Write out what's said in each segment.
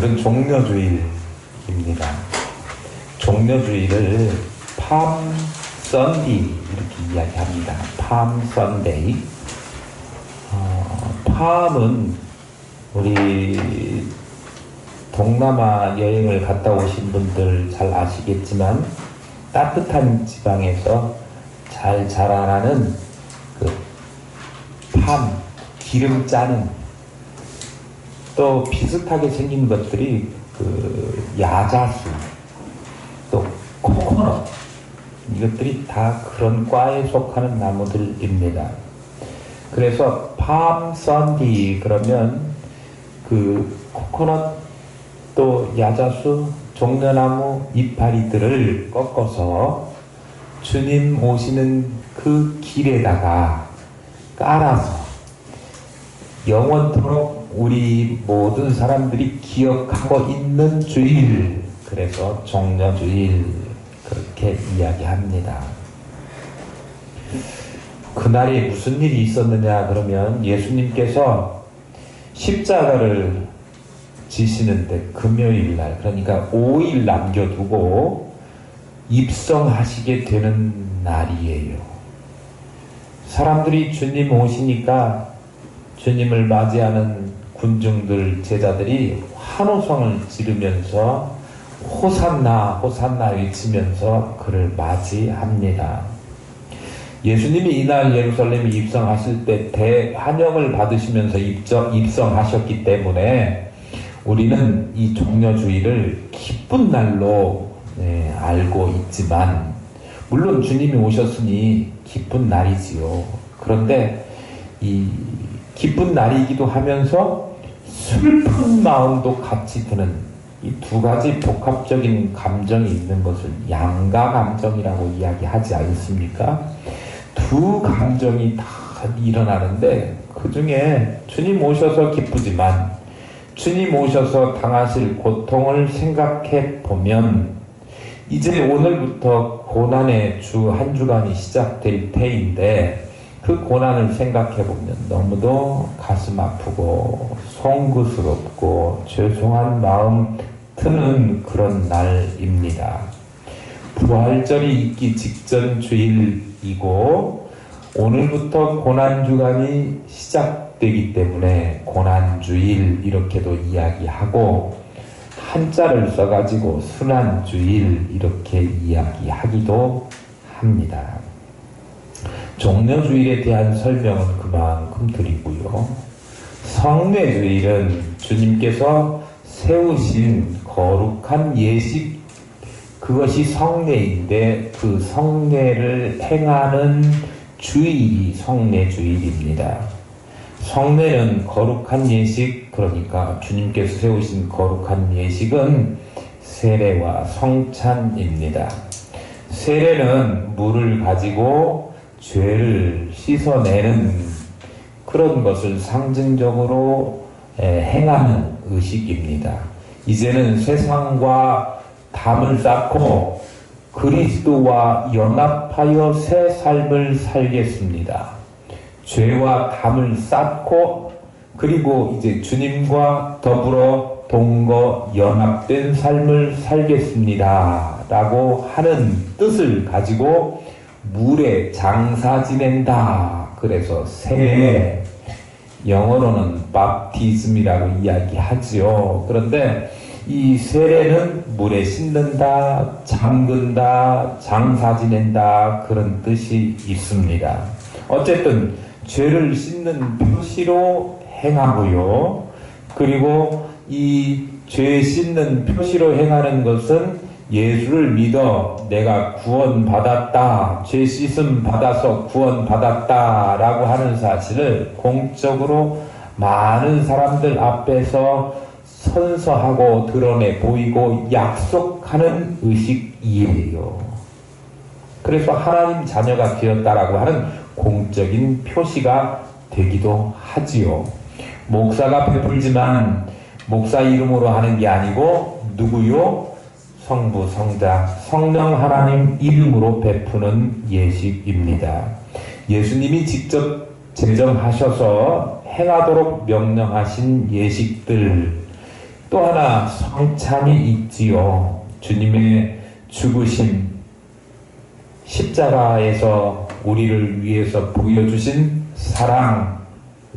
오늘은 종려주일입니다. 종려주일을 팜 썬디 이렇게 이야기합니다. 팜 썬데이. 어, 팜은 우리 동남아 여행을 갔다 오신 분들 잘 아시겠지만 따뜻한 지방에서 잘 자라나는 그 팜, 기름 짜는 또 비슷하게 생긴 것들이 그 야자수, 또 코코넛 이것들이 다 그런 과에 속하는 나무들입니다. 그래서 팜 썬디 그러면 그 코코넛 또 야자수 종려나무 이파리들을 꺾어서 주님 오시는 그 길에다가 깔아서 영원토록 우리 모든 사람들이 기억하고 있는 주일 그래서 종려주일 그렇게 이야기합니다. 그날에 무슨 일이 있었느냐 그러면 예수님께서 십자가를 지시는데 금요일 날 그러니까 5일 남겨두고 입성하시게 되는 날이에요. 사람들이 주님 오시니까 주님을 맞이하는 군중들 제자들이 환호성을 지르면서 호산나 호산나 외치면서 그를 맞이합니다. 예수님이 이날 예루살렘에 입성하실 때 대환영을 받으시면서 입정, 입성하셨기 때문에 우리는 이 종려주의를 기쁜 날로 네, 알고 있지만 물론 주님이 오셨으니 기쁜 날이지요. 그런데 이 기쁜 날이기도 하면서 슬픈 마음도 같이 드는 이 두 가지 복합적인 감정이 있는 것을 양가 감정이라고 이야기하지 않습니까? 두 감정이 다 일어나는데 그 중에 주님 오셔서 기쁘지만 주님 오셔서 당하실 고통을 생각해 보면 이제 오늘부터 고난의 주 한 주간이 시작될 테인데 그 고난을 생각해 보면 너무도 가슴 아프고 송구스럽고 죄송한 마음 드는 그런 날입니다. 부활절이 있기 직전 주일이고 오늘부터 고난 주간이 시작되기 때문에 고난 주일 이렇게도 이야기하고 한자를 써가지고 순한 주일 이렇게 이야기하기도 합니다. 종려주일에 대한 설명은 그만큼 드리고요. 성례주일은 주님께서 세우신 거룩한 예식 그것이 성례인데 그 성례를 행하는 주일이 성례주일입니다. 성례는 거룩한 예식 그러니까 주님께서 세우신 거룩한 예식은 세례와 성찬입니다. 세례는 물을 가지고 죄를 씻어내는 그런 것을 상징적으로 행하는 의식입니다. 이제는 세상과 담을 쌓고 그리스도와 연합하여 새 삶을 살겠습니다. 죄와 담을 쌓고 그리고 이제 주님과 더불어 동거 연합된 삶을 살겠습니다. 라고 하는 뜻을 가지고 물에 장사 지낸다. 그래서 새 영어로는 밥티즘이라고 이야기하지요. 그런데 이 세례는 물에 씻는다, 잠근다, 장사 지낸다 그런 뜻이 있습니다. 어쨌든 죄를 씻는 표시로 행하고요. 그리고 이 죄 씻는 표시로 행하는 것은 예수를 믿어 내가 구원받았다, 죄 씻음 받아서 구원받았다 라고 하는 사실을 공적으로 많은 사람들 앞에서 선서하고 드러내 보이고 약속하는 의식이에요. 그래서 하나님 자녀가 되었다라고 하는 공적인 표시가 되기도 하지요. 목사가 베풀지만 목사 이름으로 하는 게 아니고 누구요? 성부, 성자, 성령 하나님 이름으로 베푸는 예식입니다. 예수님이 직접 제정하셔서 행하도록 명령하신 예식들 또 하나 성찬이 있지요. 주님의 죽으심, 십자가에서 우리를 위해서 보여주신 사랑,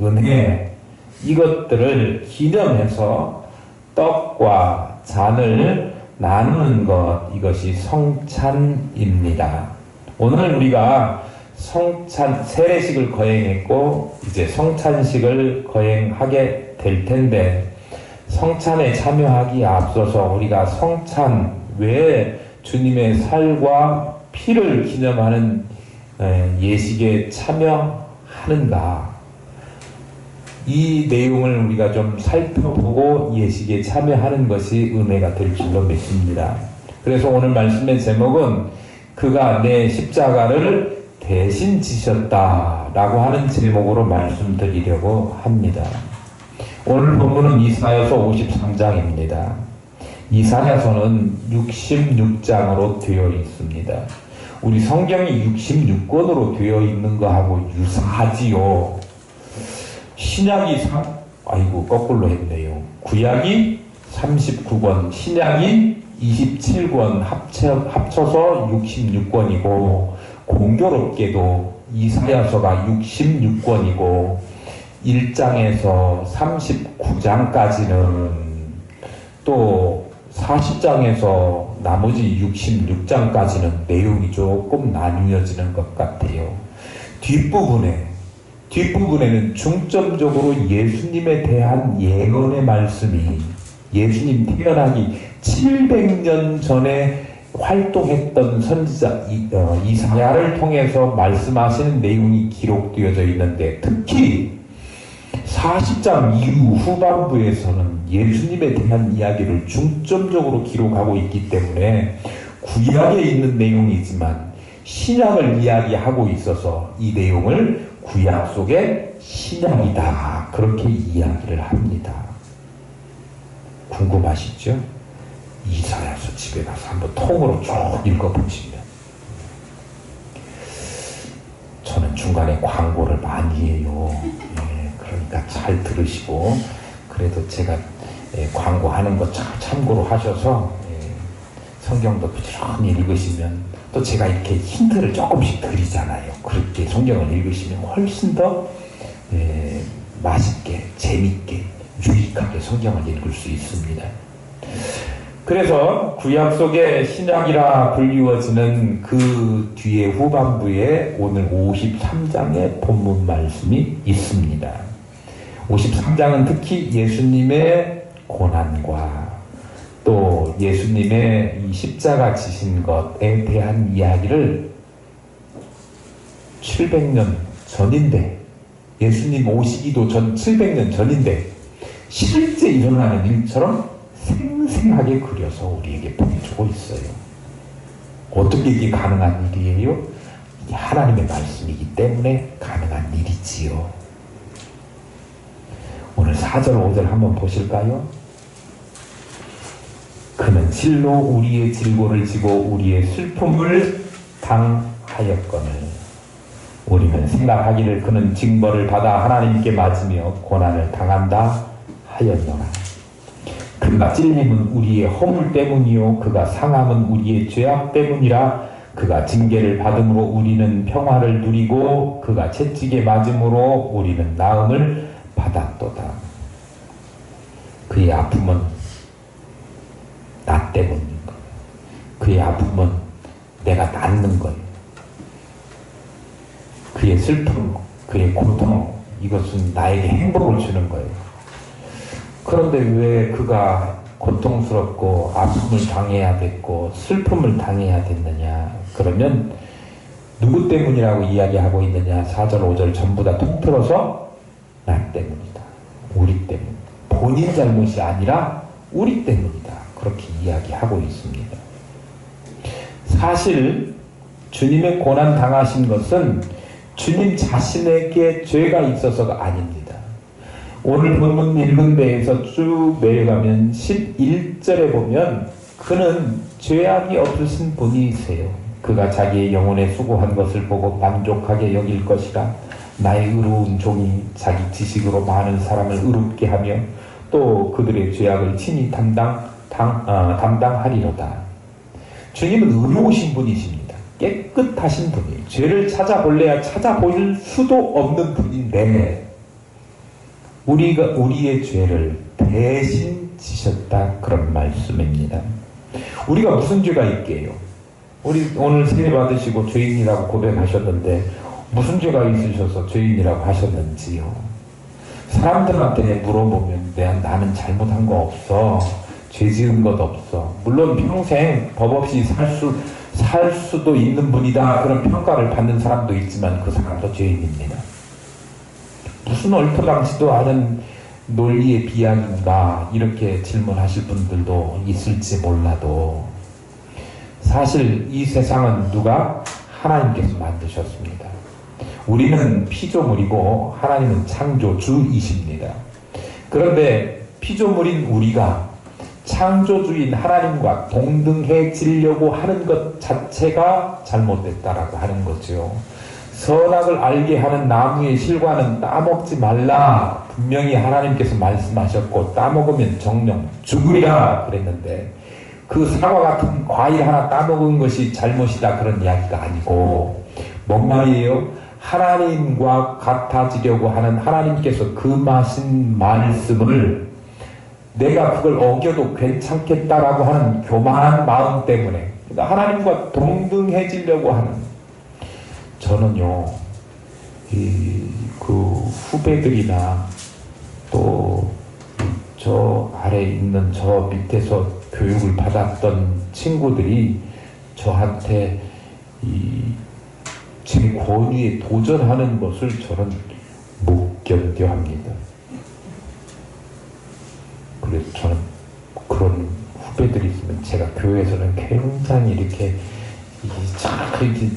은혜, 이것들을 기념해서 떡과 잔을 나누는 것, 이것이 성찬입니다. 오늘 우리가 성찬, 세례식을 거행했고, 이제 성찬식을 거행하게 될 텐데, 성찬에 참여하기에 앞서서 우리가 성찬 외에 주님의 살과 피를 기념하는 예식에 참여하는가? 이 내용을 우리가 좀 살펴보고 예식에 참여하는 것이 은혜가 될 줄로 믿습니다. 그래서 오늘 말씀의 제목은 그가 내 십자가를 대신 지셨다라고 하는 제목으로 말씀드리려고 합니다. 오늘 본문은 이사야서 53장입니다. 이사야서는 66장으로 되어 있습니다. 우리 성경이 66권으로 되어 있는 거하고 유사하지요. 신약이 3, 아이고 거꾸로 했네요. 구약이 39권, 신약이 27권 합쳐, 합쳐서 66권이고 공교롭게도 이사야서가 66권이고 1장에서 39장까지는 또 40장에서 나머지 66장까지는 내용이 조금 나뉘어지는 것 같아요. 뒷부분에 뒷부분에는 중점적으로 예수님에 대한 예언의 말씀이 예수님 태어나기 700년 전에 활동했던 선지자 어, 이사야를 통해서 말씀하시는 내용이 기록되어져 있는데 특히 40장 이후 후반부에서는 예수님에 대한 이야기를 중점적으로 기록하고 있기 때문에 구약에 있는 내용이지만 신약을 이야기하고 있어서 이 내용을 구약 속의 신약이다. 그렇게 이야기를 합니다. 궁금하시죠? 이사야서 집에 가서 한번 통으로 쭉 읽어보시면 저는 중간에 광고를 많이 해요. 예, 그러니까 잘 들으시고 그래도 제가 예, 광고하는 거 참고로 하셔서 예, 성경도 부지런히 읽으시면 또 제가 이렇게 힌트를 조금씩 드리잖아요. 그렇게 성경을 읽으시면 훨씬 더 예, 맛있게 재밌게 유익하게 성경을 읽을 수 있습니다. 그래서 구약 속의 신약이라 불리워지는 그 뒤에 후반부에 오늘 53장의 본문 말씀이 있습니다. 53장은 특히 예수님의 고난과 또 예수님의 이 십자가 지신 것에 대한 이야기를 700년 전인데 예수님 오시기도 전 700년 전인데 실제 일어나는 일처럼 생생하게 그려서 우리에게 보여주고 있어요. 어떻게 이게 가능한 일이에요? 이게 하나님의 말씀이기 때문에 가능한 일이지요. 오늘 4절, 5절 한번 보실까요? 그는 실로 우리의 질고를 지고 우리의 슬픔을 당하였거늘 우리는 생각하기를 그는 징벌을 받아 하나님께 맞으며 고난을 당한다 하였노라. 그가 찔림은 우리의 허물 때문이요 그가 상함은 우리의 죄악 때문이라 그가 징계를 받음으로 우리는 평화를 누리고 그가 채찍에 맞음으로 우리는 나음을 받았도다. 그의 아픔은 나 때문인 거예요. 그의 아픔은 내가 낫는 거예요. 그의 슬픔, 그의 고통, 이것은 나에게 행복을 주는 거예요. 그런데 왜 그가 고통스럽고 아픔을 당해야 됐고 슬픔을 당해야 됐느냐? 그러면 누구 때문이라고 이야기하고 있느냐? 4절, 5절 전부 다 통틀어서 나 때문이다. 우리 때문. 본인 잘못이 아니라 우리 때문이다. 그렇게 이야기하고 있습니다. 사실 주님의 고난 당하신 것은 주님 자신에게 죄가 있어서가 아닙니다. 오늘 본문 읽은 데에서 쭉 내려가면 11절에 보면 그는 죄악이 없으신 분이세요. 그가 자기의 영혼에 수고한 것을 보고 만족하게 여길 것이라 나의 의로운 종이 자기 지식으로 많은 사람을 의롭게 하며 또 그들의 죄악을 친히 담당 당, 어, 담당하리로다. 주님은 의로우신 분이십니다. 깨끗하신 분이 죄를 찾아볼래야 찾아볼 수도 없는 분인데 우리가 우리의 죄를 대신 지셨다 그런 말씀입니다. 우리가 무슨 죄가 있게요? 우리 오늘 세례 받으시고 죄인이라고 고백하셨는데 무슨 죄가 있으셔서 죄인이라고 하셨는지요? 사람들한테 물어보면 내 나는 잘못한 거 없어. 죄 지은 것 없어. 물론 평생 법 없이 살 수, 살 수도 있는 분이다. 그런 평가를 받는 사람도 있지만 그 사람도 죄인입니다. 무슨 얼토당치도 않은 논리의 비약인가 이렇게 질문하실 분들도 있을지 몰라도 사실 이 세상은 누가 하나님께서 만드셨습니다. 우리는 피조물이고 하나님은 창조주이십니다. 그런데 피조물인 우리가 창조주인 하나님과 동등해지려고 하는 것 자체가 잘못됐다라고 하는 거죠. 선악을 알게 하는 나무의 실과는 따먹지 말라. 분명히 하나님께서 말씀하셨고 따먹으면 정령 죽으리라 그랬는데 그 사과 같은 과일 하나 따먹은 것이 잘못이다 그런 이야기가 아니고 뭔 말이에요? 하나님과 같아지려고 하는 하나님께서 그 마신 말씀을 내가 그걸 어겨도 괜찮겠다라고 하는 교만한 마음 때문에 그러니까 하나님과 동등해지려고 하는 저는요 이 그 후배들이나 또 저 아래 있는 저 밑에서 교육을 받았던 친구들이 저한테 이제 권위에 도전하는 것을 저는 못 견뎌 합니다. 그래서 저는 그런 후배들이 있으면 제가 교회에서는 굉장히 이렇게 참 이렇게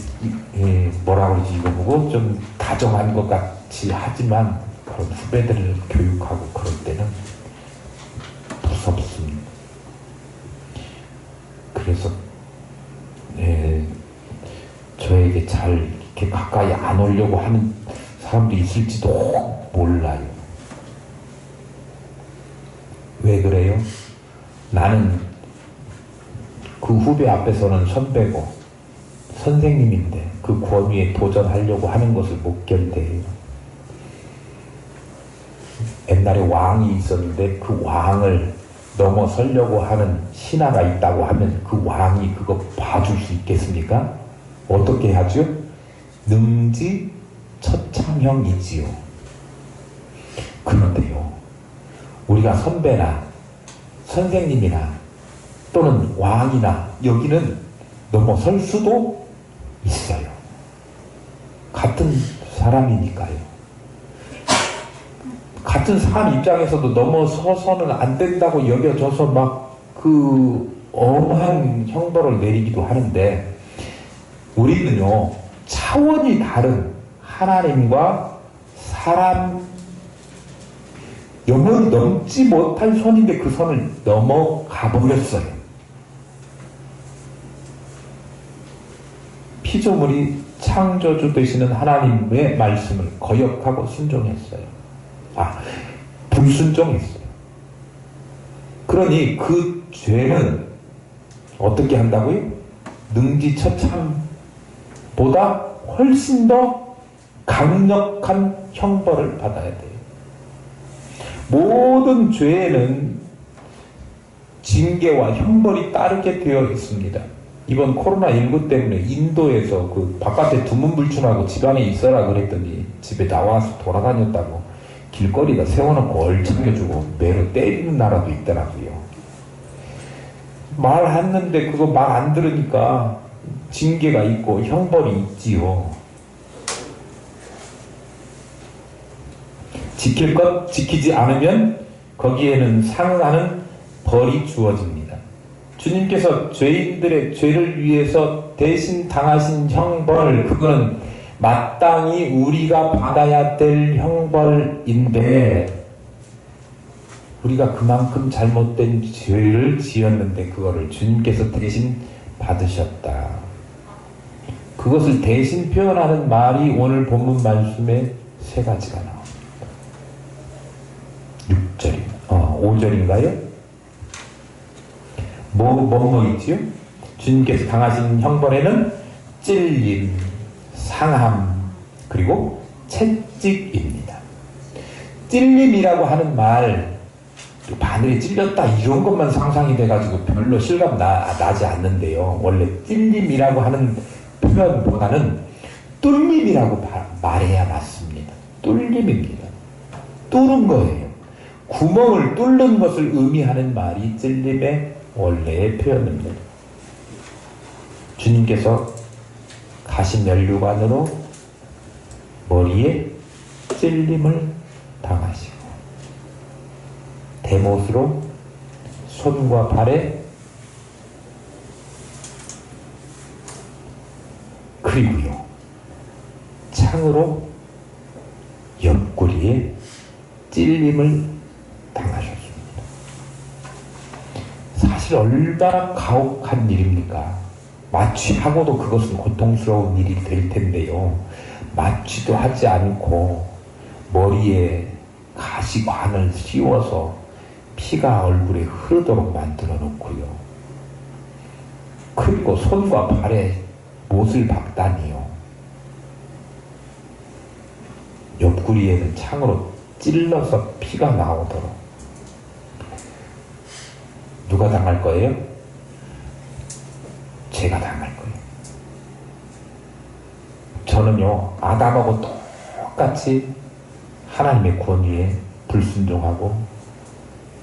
예, 뭐라 그러지 이거 보고 좀 다정한 것 같이 하지만 그런 후배들을 교육하고 그럴 때는 무섭습니다. 그래서 예, 저에게 잘 이렇게 가까이 안 오려고 하는 사람도 있을지도 몰라요. 왜 그래요? 나는 그 후배 앞에서는 선배고 선생님인데 그 권위에 도전하려고 하는 것을 못 견뎌요. 옛날에 왕이 있었는데 그 왕을 넘어서려고 하는 신하가 있다고 하면 그 왕이 그거 봐줄 수 있겠습니까? 어떻게 하죠? 능지 처참형이지요. 그런데요, 우리가 선배나 선생님이나 또는 왕이나 여기는 넘어설 수도 있어요. 같은 사람이니까요. 같은 사람 입장에서도 넘어서서는 안 된다고 여겨져서 막 그 엄한 형벌을 내리기도 하는데 우리는요 차원이 다른 하나님과 사람 영원히 넘지 못할 선인데 그 선을 넘어가 버렸어요. 피조물이 창조주 되시는 하나님의 말씀을 거역하고 순종했어요. 아, 불순종했어요. 그러니 그 죄는 어떻게 한다고요? 능지처참보다 훨씬 더 강력한 형벌을 받아야 돼요. 모든 죄에는 징계와 형벌이 따르게 되어 있습니다. 이번 코로나19 때문에 인도에서 그 바깥에 두문불출하고 집안에 있어라 그랬더니 집에 나와서 돌아다녔다고 길거리가 세워놓고 얼창겨주고 매로 때리는 나라도 있더라고요. 말했는데 그거 말 안 들으니까 징계가 있고 형벌이 있지요. 지킬 것 지키지 않으면 거기에는 상응하는 벌이 주어집니다. 주님께서 죄인들의 죄를 위해서 대신 당하신 형벌 그거는 마땅히 우리가 받아야 될 형벌인데 우리가 그만큼 잘못된 죄를 지었는데 그거를 주님께서 대신 받으셨다. 그것을 대신 표현하는 말이 오늘 본문 말씀에 세 가지가 나옵니다. 6절입니다. 어, 5절인가요? 뭐, 뭐, 뭐 있지요? 주님께서 당하신 형벌에는 찔림, 상함, 그리고 채찍입니다. 찔림이라고 하는 말, 바늘에 찔렸다 이런 것만 상상이 돼가지고 별로 실감 나, 나지 않는데요. 원래 찔림이라고 하는 표현보다는 뚫림이라고 바, 말해야 맞습니다. 뚫림입니다. 뚫은 거예요. 구멍을 뚫는 것을 의미하는 말이 찔림의 원래의 표현입니다. 주님께서 가신 면류관으로 머리에 찔림을 당하시고 대못으로 손과 발에 그리고요 창으로 옆구리에 찔림을 당하셨습니다. 사실 얼마나 가혹한 일입니까? 마취하고도 그것은 고통스러운 일이 될 텐데요. 마취도 하지 않고 머리에 가시관을 씌워서 피가 얼굴에 흐르도록 만들어 놓고요. 그리고 손과 발에 못을 박다니요. 옆구리에는 창으로 찔러서 피가 나오도록. 누가 당할 거예요? 제가 당할 거예요. 저는요, 아담하고 똑같이 하나님의 권위에 불순종하고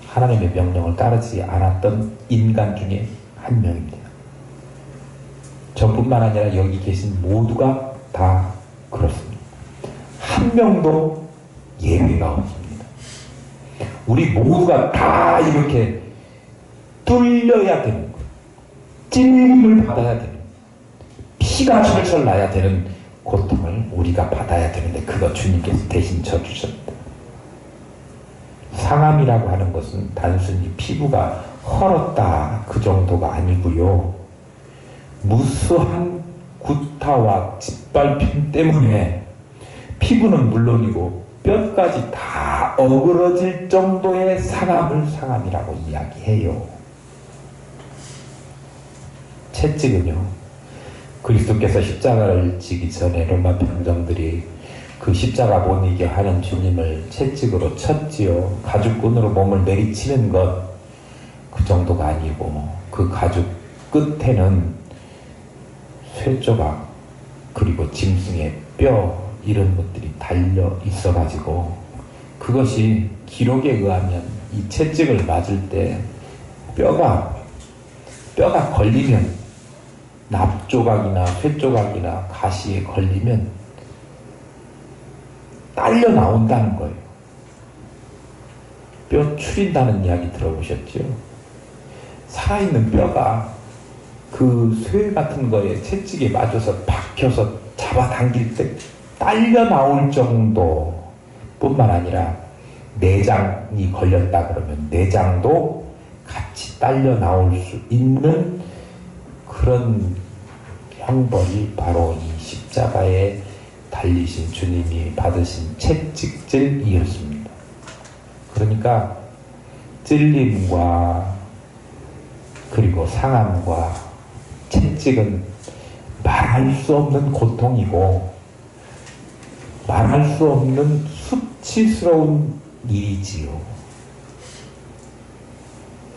하나님의 명령을 따르지 않았던 인간 중에 한 명입니다. 저뿐만 아니라 여기 계신 모두가 다 그렇습니다. 한 명도 예외가 없습니다. 우리 모두가 다 이렇게 뚫려야 되는 거예요. 찔림을 받아야 되는 피가 철철 나야 되는 고통을 우리가 받아야 되는데 그거 주님께서 대신 져주셨다. 상함이라고 하는 것은 단순히 피부가 헐었다 그 정도가 아니고요. 무수한 구타와 짓밟힘 때문에 피부는 물론이고 뼈까지 다 어그러질 정도의 상함을 상함이라고 이야기해요. 채찍은요. 그리스도께서 십자가를 지기 전에 로마 병정들이 그 십자가 못 이겨 하는 주님을 채찍으로 쳤지요. 가죽끈으로 몸을 내리치는 것 그 정도가 아니고 그 가죽 끝에는 쇠조각 그리고 짐승의 뼈 이런 것들이 달려 있어가지고 그것이 기록에 의하면 이 채찍을 맞을 때 뼈가 뼈가 걸리면 납조각이나 쇠조각이나 가시에 걸리면 딸려 나온다는 거예요. 뼈 추린다는 이야기 들어보셨죠? 살아있는 뼈가 그 쇠 같은 거에 채찍에 맞아서 박혀서 잡아당길 때 딸려 나올 정도 뿐만 아니라 내장이 걸렸다 그러면 내장도 같이 딸려 나올 수 있는 그런 형벌이 바로 이 십자가에 달리신 주님이 받으신 채찍질이었습니다. 그러니까 찔림과 그리고 상함과 채찍은 말할 수 없는 고통이고 말할 수 없는 수치스러운 일이지요.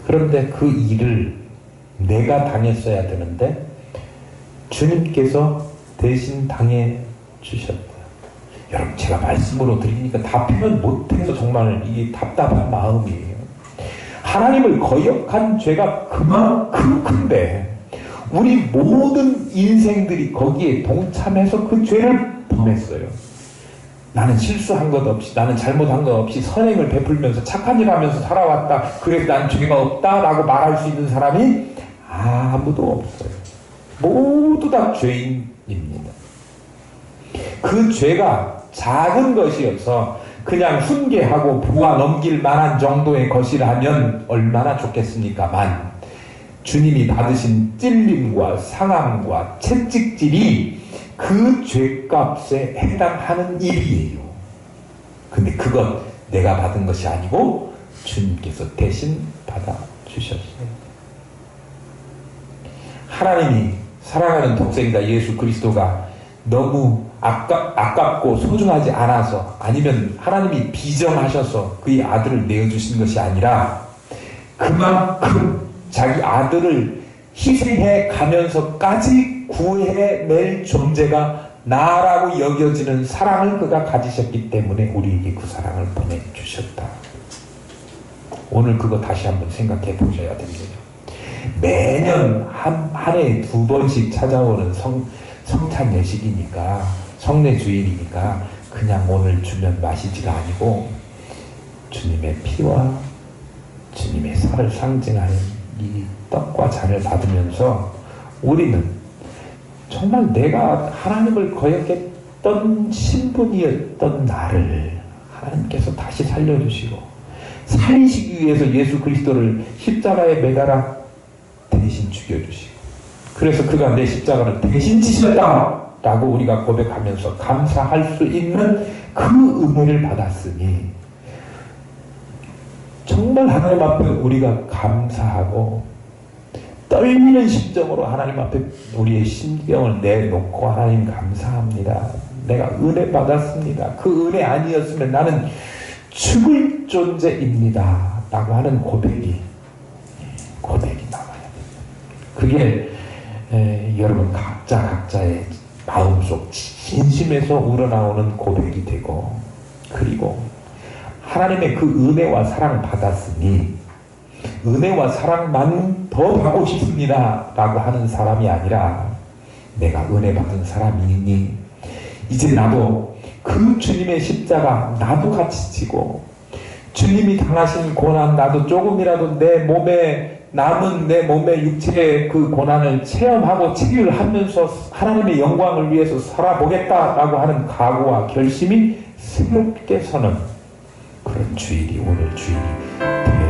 그런데 그 일을 내가 당했어야 되는데 주님께서 대신 당해 주셨다. 여러분 제가 말씀으로 드리니까 다 표현 못해서 정말 이게 답답한 마음이에요. 하나님을 거역한 죄가 그만큼 큰데 우리 모든 인생들이 거기에 동참해서 그 죄를 범했어요. 나는 실수한 것 없이 나는 잘못한 것 없이 선행을 베풀면서 착한 일 하면서 살아왔다. 그래서 난 죄가 없다라고 말할 수 있는 사람이 아무도 없어요. 모두 다 죄인입니다. 그 죄가 작은 것이어서 그냥 훈계하고 부와 넘길 만한 정도의 것이라면 얼마나 좋겠습니까만 주님이 받으신 찔림과 상함과 채찍질이 그 죄값에 해당하는 일이에요. 근데 그건 내가 받은 것이 아니고 주님께서 대신 받아 주셨어요. 하나님이 사랑하는 독생자 예수 그리스도가 너무 아깝, 아깝고 소중하지 않아서 아니면 하나님이 비정하셔서 그의 아들을 내어주신 것이 아니라 그만큼 자기 아들을 희생해 가면서까지 구해낼 존재가 나라고 여겨지는 사랑을 그가 가지셨기 때문에 우리에게 그 사랑을 보내주셨다. 오늘 그거 다시 한번 생각해 보셔야 됩니다. 매년 한, 한 해에 두 번씩 찾아오는 성, 성찬 예식이니까, 성례 주일이니까, 그냥 오늘 주면 마시지가 아니고, 주님의 피와 주님의 살을 상징하는 이 떡과 잔을 받으면서 우리는 정말 내가 하나님을 거역했던 신분이었던 나를 하나님께서 다시 살려주시고 살리시기 위해서 예수 그리스도를 십자가에 매달아 대신 죽여주시고 그래서 그가 내 십자가를 대신 지셨다 라고 우리가 고백하면서 감사할 수 있는 그 은혜를 받았으니 정말 하나님 앞에 우리가 감사하고 떨리는 심정으로 하나님 앞에 우리의 심경을 내놓고 하나님 감사합니다. 내가 은혜 받았습니다. 그 은혜 아니었으면 나는 죽을 존재입니다. 라고 하는 고백이 고백이. 그게 에, 여러분 각자 각자의 마음속 진심에서 우러나오는 고백이 되고 그리고 하나님의 그 은혜와 사랑 받았으니 은혜와 사랑만 더 받고 싶습니다 라고 하는 사람이 아니라 내가 은혜 받은 사람이니 이제 나도 그 주님의 십자가 나도 같이 지고 주님이 당하신 고난 나도 조금이라도 내 몸에 남은 내 몸의 육체의 그 고난을 체험하고 치유를 하면서 하나님의 영광을 위해서 살아보겠다라고 하는 각오와 결심이 새롭게 서는 그런 주일이 오늘 주일이 되어